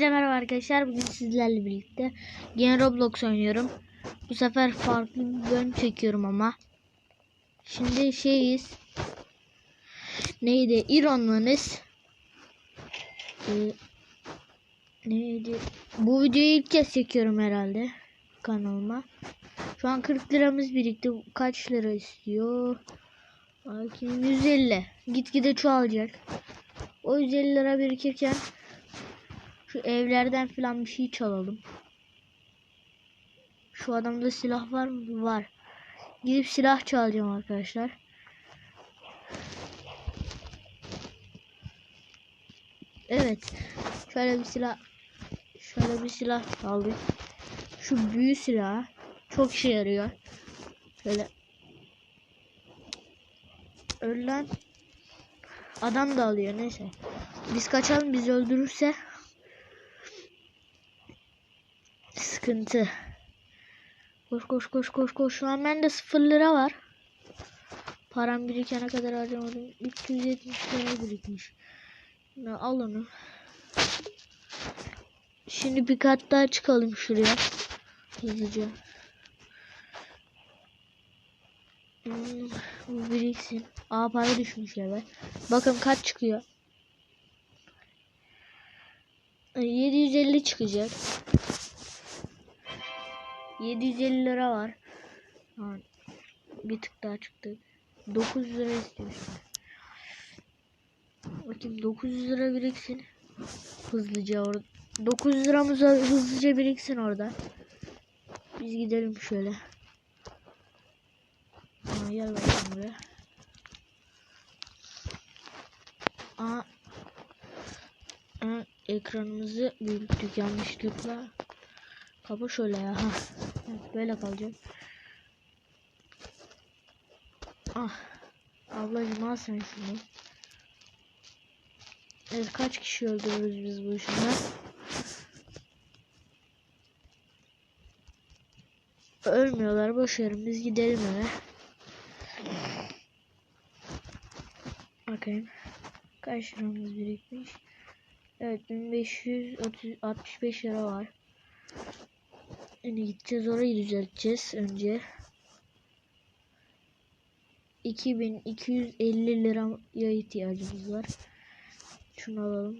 Hepinize merhaba arkadaşlar. Bugün sizlerle birlikte yine Roblox oynuyorum. Bu sefer farklı bir bölüm çekiyorum ama. Şimdi şeyiz. Neydi? İronmanız. Ee, neydi? Bu videoyu ilk kez çekiyorum herhalde kanalıma. Şu an 40 liramız birikti. Kaç lira istiyor? Bakayım 150. Gitgide çoğalacak. O 150 lira birikirken şu evlerden falan bir şey çalalım. Şu adamda silah var mı? Var. Gidip silah çalacağım arkadaşlar. Evet. Şöyle bir silah şöyle bir silah aldık. Şu büyü silah çok işe yarıyor. Şöyle Ölen adam da alıyor neyse. Biz kaçalım biz öldürürse sıkıntı. Koş koş koş koş koş. Şu an bende 0 lira var. Param birikene kadar harcamadım. 370 lira birikmiş. Şimdi al onu. Şimdi bir kat daha çıkalım şuraya. Hızlıca. Hmm, bu biriksin. Aa para düşmüş eve. Bakın kaç çıkıyor. 750 çıkacak. 750 lira var. Bir tık daha çıktı. 900 lira istiyorsun. Bakayım 900 lira biriksin. Hızlıca orada. 900 liramız hızlıca biriksin orada. Biz gidelim şöyle. Aa, gel bakayım buraya. Aa, aa, ekranımızı büyüttük yanlışlıkla. Kapı şöyle ya. Evet, böyle kalacak. Ah. Ablacım al sen şunu. Evet kaç kişi öldürürüz biz bu işinde? Ölmüyorlar boş verin biz gidelim eve. Bakayım. Kaç liramız birikmiş? Evet 1565 lira var. Yine gideceğiz orayı düzelteceğiz önce. 2250 liraya ihtiyacımız var. Şunu alalım.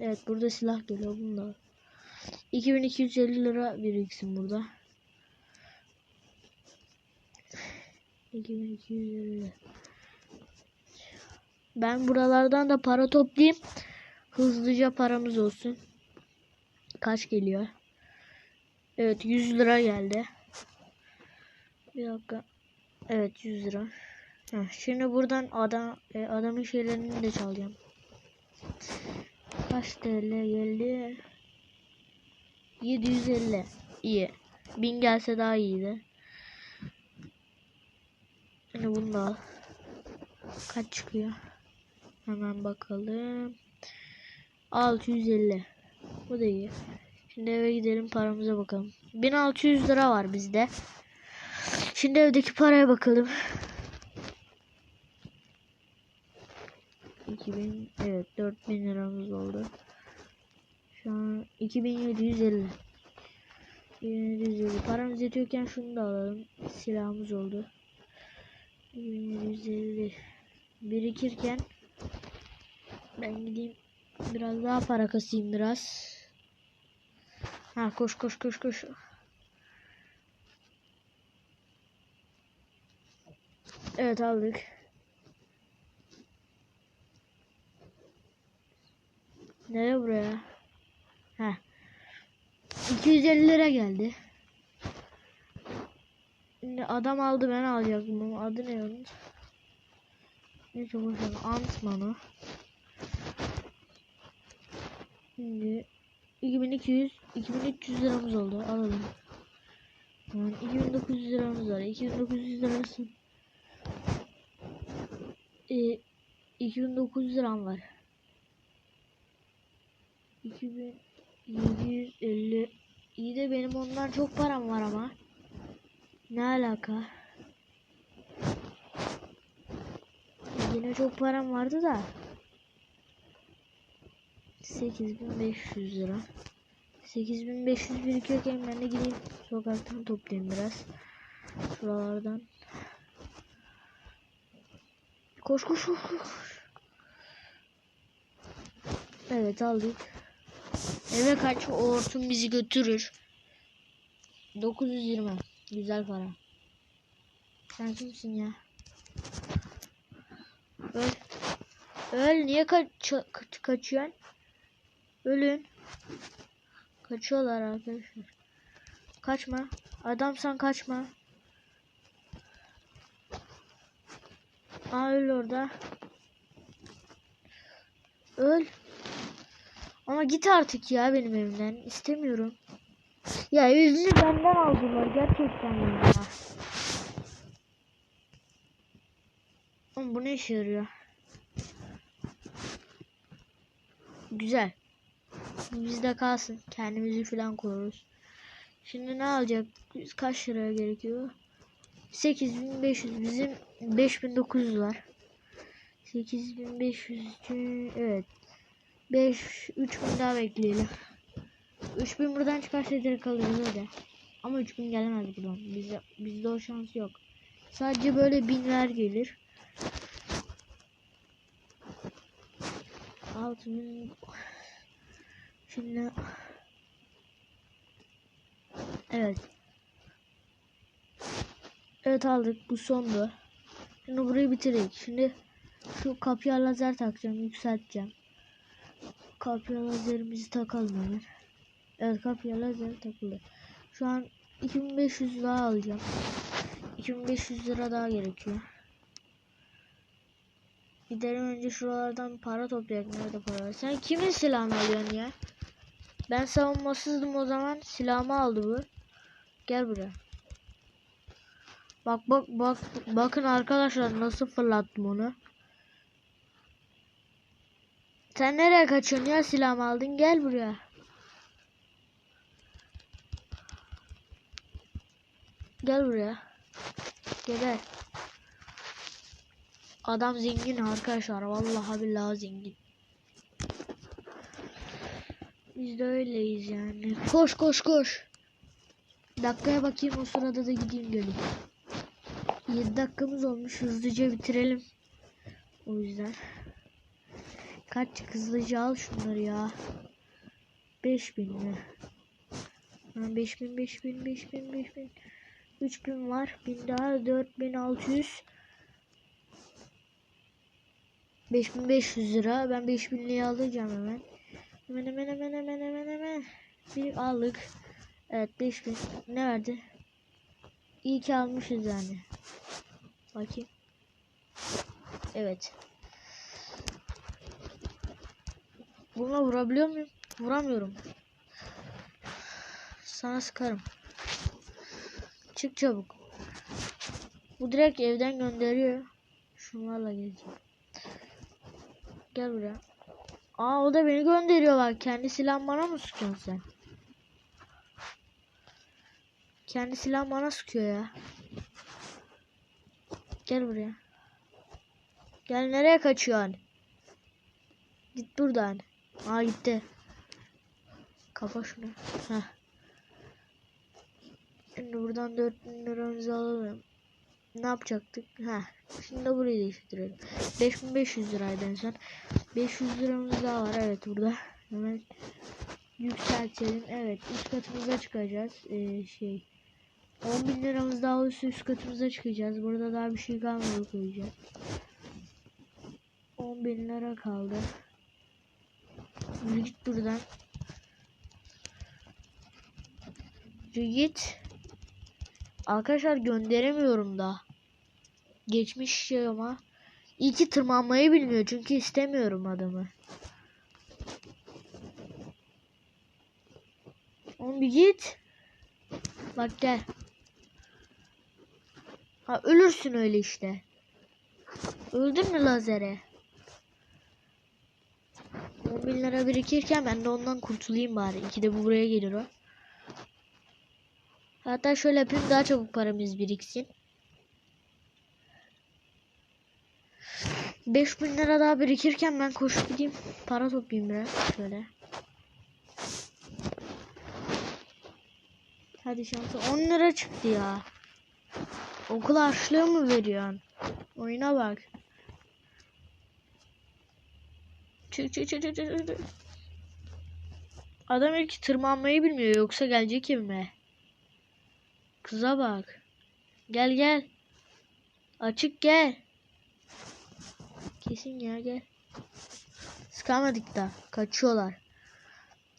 Evet burada silah geliyor. Al. 2250 lira biriksin burada. 2250 lira. Ben buralardan da para toplayayım. Hızlıca paramız olsun. Kaç geliyor? Evet 100 lira geldi. Bir dakika. Evet 100 lira. Şimdi buradan adam e, adamın şeylerini de çalacağım. Kaç TL geldi? 750. İyi. 1000 gelse daha iyiydi. Şimdi bunu da al. Kaç çıkıyor? Hemen bakalım. 650. Bu da iyi. Şimdi eve gidelim paramıza bakalım. 1600 lira var bizde. Şimdi evdeki paraya bakalım. 2000 evet 4000 liramız oldu. Şu an 2750. 2750 paramız yetiyorken şunu da alalım. Silahımız oldu. 2750 birikirken ben gideyim biraz daha para kasayım biraz. Ha koş koş koş koş. Evet aldık. Nereye buraya? Ha. 250 lira geldi. Şimdi adam aldı ben alacaktım adı ne onun? Neyse boşver. Antman'ı. Şimdi 2200 2300 liramız oldu. Alalım. Yani 2900 liramız var. 2900 lirası. Ee, 2900 liram var. 2750 İyi de benim ondan çok param var ama. Ne alaka? Yine çok param vardı da. 8500 lira. 8500 birikiyorken ben de gideyim sokaktan toplayayım biraz. Şuralardan. Koş koş koş koş. Evet aldık. Eve kaç hortum bizi götürür. 920. Güzel para. Sen kimsin ya? Öl. Öl niye kaç ka- kaçıyorsun? Ölün. Kaçıyorlar arkadaşlar. Kaçma. Adamsan kaçma. Aa öl orada. Öl. Ama git artık ya benim evimden. İstemiyorum. Ya yüzünü benden aldılar gerçekten ya. Oğlum bu ne işe yarıyor? Güzel. Bizde kalsın. Kendimizi falan koruruz. Şimdi ne alacak? Kaç liraya gerekiyor? 8500 bizim 5900 var. 8500 için evet. 5 3000 daha bekleyelim. 3000 buradan çıkarsa direkt alırız öyle. Ama 3000 gelemez buradan. Bizde, bizde o şans yok. Sadece böyle binler gelir. 6000 Şimdi Evet. Evet aldık. Bu sondu. Şimdi burayı bitirdik. Şimdi şu kapıya lazer takacağım. Yükselteceğim. Kapıya lazerimizi takalım hemen. Evet kapıya lazer takıldı. Şu an 2500 daha alacağım. 2500 lira daha gerekiyor. Gidelim önce şuralardan para toplayalım. Nerede para var? Sen kimin silahını alıyorsun ya? Ben savunmasızdım o zaman. Silahımı aldı bu. Gel buraya. Bak bak bak bakın arkadaşlar nasıl fırlattım onu. Sen nereye kaçıyorsun ya silahımı aldın gel buraya. Gel buraya. Gel. Adam zengin arkadaşlar. Vallahi billahi zengin. Biz de öyleyiz yani. Koş koş koş. Dakikaya bakayım o sırada da gideyim geleyim. 7 dakikamız olmuş. Hızlıca bitirelim. O yüzden. Kaç hızlıca al şunları ya. 5000 mi? Ha, 5000 5000 5000 5000 3000 var. 1000 daha 4600 5500 lira. Ben 5000'liği alacağım hemen. Hemen hemen hemen hemen hemen hemen. Bir aldık. Evet 5000. Ne verdi? İyi ki almışız yani. Bakayım. Evet. Buna vurabiliyor muyum? Vuramıyorum. Sana sıkarım. Çık çabuk. Bu direkt evden gönderiyor. Şunlarla geleceğim. Gel buraya. Aa o da beni gönderiyor bak. Kendi silahın bana mı sıkıyorsun sen? Kendi silahın bana sıkıyor ya. Gel buraya. Gel nereye kaçıyorsun? Git buradan. Aa gitti. Kapa şunu. Heh. Şimdi buradan 4000 liramızı alalım. Ne yapacaktık? Ha. Şimdi de burayı değiştirelim. 5500 liraydı en son. 500 liramız daha var evet burada. Hemen yükseltelim. Evet üst katımıza çıkacağız. Ee, şey 10 bin liramız daha olursa üst katımıza çıkacağız. Burada daha bir şey kalmadı koyacağız. 10 bin lira kaldı. Yürü git buradan. Yürü git. Arkadaşlar gönderemiyorum da. Geçmiş şey ama. İyi ki tırmanmayı bilmiyor çünkü istemiyorum adamı. Oğlum bir git. Bak gel. Ha ölürsün öyle işte. Öldün mü lazere? 10 bin lira birikirken ben de ondan kurtulayım bari. İki de bu buraya gelir o. Hatta şöyle yapayım daha çabuk paramız biriksin. 5000 lira daha birikirken ben koşup gideyim. Para toplayayım biraz. Şöyle. Hadi şansı 10 lira çıktı ya. Okul harçlığı mı veriyorsun? Oyuna bak. Çık çık çık çık çık. Adam ilk tırmanmayı bilmiyor yoksa gelecek evime. Kıza bak. Gel gel. Açık gel. Kesin ya gel. Sıkamadık da. Kaçıyorlar.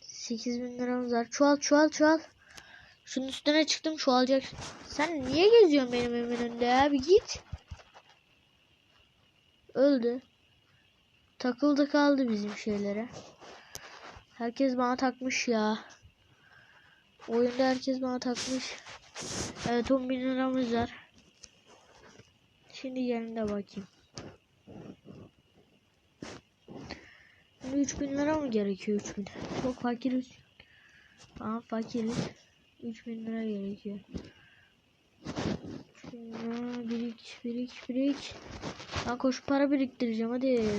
8000 liramız var. Çuval çuval çuval. Şunun üstüne çıktım çoğalacak. Sen niye geziyorsun benim evimin önünde ya? Bir git. Öldü. Takıldı kaldı bizim şeylere. Herkes bana takmış ya. Oyunda herkes bana takmış. Evet 10 bin liramız var. Şimdi gelin de bakayım. Şimdi 3000 lira mı gerekiyor 3000? Çok fakiriz. Tamam fakiriz. 3000 lira gerekiyor. 3000 lira birik birik birik. Ben koşu para biriktireceğim hadi.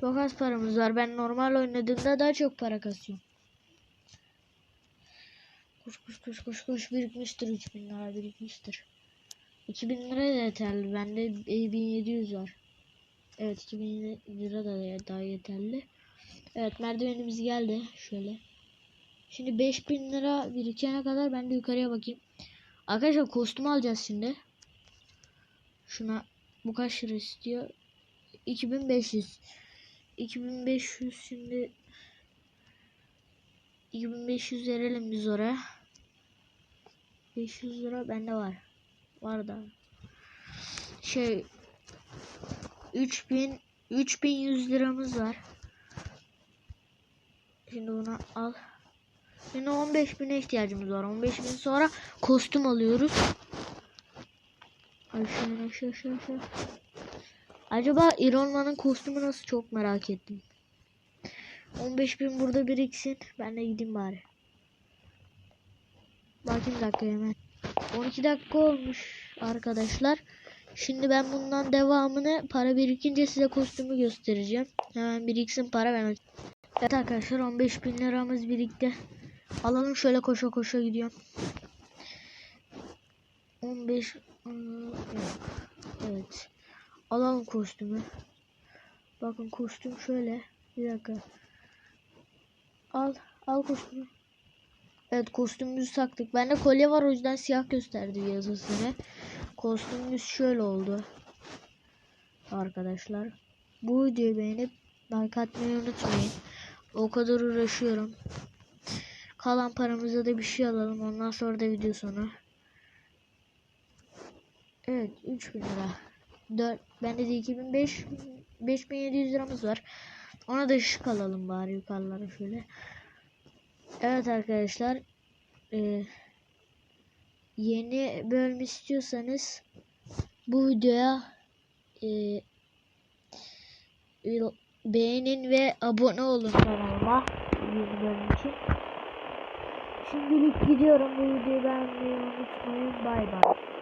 Çok az paramız var. Ben normal oynadığımda daha çok para kasıyorum. Koş koş koş koş koş birikmiştir 3000 lira birikmiştir. 2000 lira da yeterli. Bende e, 1700 var. Evet 2000 lira da daha yeterli. Evet merdivenimiz geldi. Şöyle. Şimdi 5000 lira birikene kadar ben de yukarıya bakayım. Arkadaşlar kostüm alacağız şimdi. Şuna bu kaç lira istiyor? 2500. 2500 şimdi 2500 verelim biz oraya. 500 lira bende var. Var da. Şey 3000 3100 liramız var. Şimdi bunu al. Şimdi 15000'e ihtiyacımız var. 15000 sonra kostüm alıyoruz. Aşağı aşağı aşağı aşağı. Acaba Iron Man'ın kostümü nasıl çok merak ettim. 15.000 burada biriksin. Ben de gideyim bari. Bakayım dakika hemen. 12 dakika olmuş arkadaşlar. Şimdi ben bundan devamını para birikince size kostümü göstereceğim. Hemen biriksin para ben Evet arkadaşlar 15 bin liramız birikti. Alalım şöyle koşa koşa gidiyorum. 15 ıı, Evet. Alalım kostümü. Bakın kostüm şöyle. Bir dakika. Al. Al kostümü. Evet kostümümüzü taktık. Bende kolye var o yüzden siyah gösterdi yazısını. Kostümümüz şöyle oldu. Arkadaşlar. Bu videoyu beğenip like atmayı unutmayın. O kadar uğraşıyorum. Kalan paramıza da bir şey alalım. Ondan sonra da video sonu. Evet 3000 lira. 4, bende de 2005 5700 liramız var. Ona da ışık alalım bari yukarılara şöyle. Evet arkadaşlar. Ee, yeni bölüm istiyorsanız bu videoya e, beğenin ve abone olun kanalıma yeni bölüm için. Şimdilik gidiyorum. Bu videoyu beğenmeyi unutmayın. Bay bay.